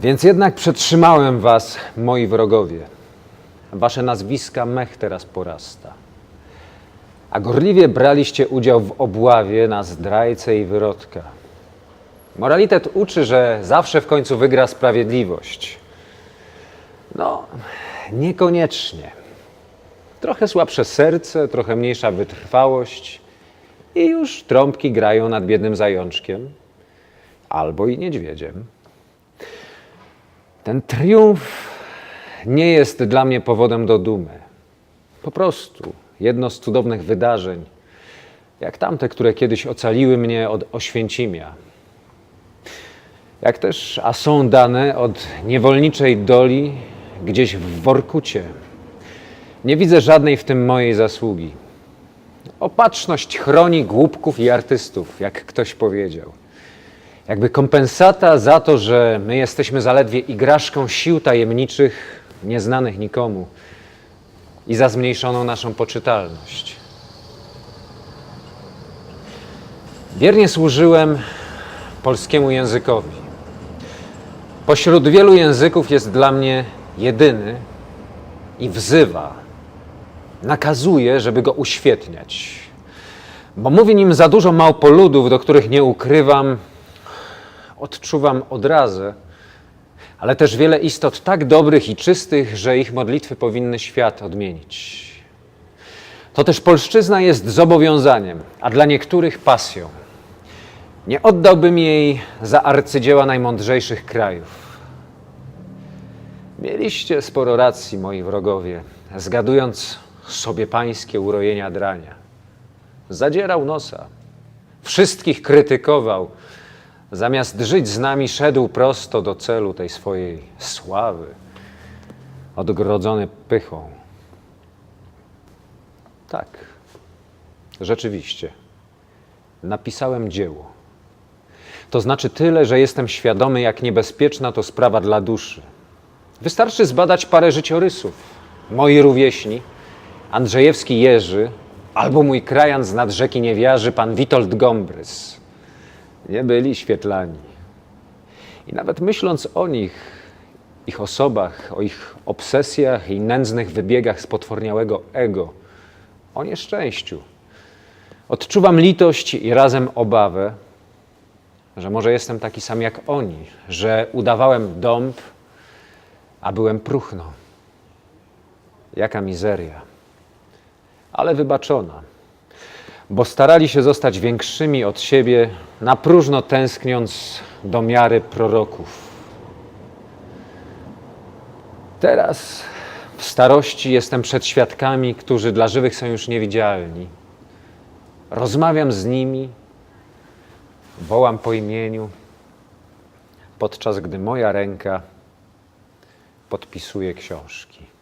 Więc jednak przetrzymałem was, moi wrogowie. Wasze nazwiska mech teraz porasta. A gorliwie braliście udział w obławie na zdrajcę i wyrodka. Moralitet uczy, że zawsze w końcu wygra sprawiedliwość. No, niekoniecznie. Trochę słabsze serce, trochę mniejsza wytrwałość i już trąbki grają nad biednym zajączkiem albo i niedźwiedziem. Ten triumf nie jest dla mnie powodem do dumy. Po prostu jedno z cudownych wydarzeń, jak tamte, które kiedyś ocaliły mnie od Oświęcimia. Jak też, a są dane od niewolniczej doli gdzieś w Workucie. Nie widzę żadnej w tym mojej zasługi. Opatrzność chroni głupków i artystów, jak ktoś powiedział. Jakby kompensata za to, że my jesteśmy zaledwie igraszką sił tajemniczych, nieznanych nikomu i za zmniejszoną naszą poczytalność. Wiernie służyłem polskiemu językowi. Pośród wielu języków jest dla mnie jedyny i wzywa, nakazuje, żeby go uświetniać. Bo mówi nim za dużo małpoludów, do których nie ukrywam, odczuwam odrazę, ale też wiele istot tak dobrych i czystych, że ich modlitwy powinny świat odmienić. To też polszczyzna jest zobowiązaniem, a dla niektórych pasją. Nie oddałbym jej za arcydzieła najmądrzejszych krajów. Mieliście sporo racji, moi wrogowie, zgadując sobie pańskie urojenia drania. Zadzierał nosa, wszystkich krytykował, zamiast żyć z nami, szedł prosto do celu tej swojej sławy, odgrodzony pychą. Tak, rzeczywiście, napisałem dzieło. To znaczy tyle, że jestem świadomy, jak niebezpieczna to sprawa dla duszy. Wystarczy zbadać parę życiorysów. Moi rówieśni, Andrzejewski Jerzy, albo mój krajan z nad rzeki Niewiarzy, pan Witold Gombrys. Nie byli świetlani. I nawet myśląc o nich, ich osobach, o ich obsesjach i nędznych wybiegach spotworniałego ego, o nieszczęściu, odczuwam litość i razem obawę, że może jestem taki sam jak oni, że udawałem dąb, a byłem próchno. Jaka mizeria. Ale wybaczona, bo starali się zostać większymi od siebie, na próżno tęskniąc do miary proroków. Teraz w starości jestem przed świadkami, którzy dla żywych są już niewidzialni. Rozmawiam z nimi, wołam po imieniu, podczas gdy moja ręka podpisuje książki.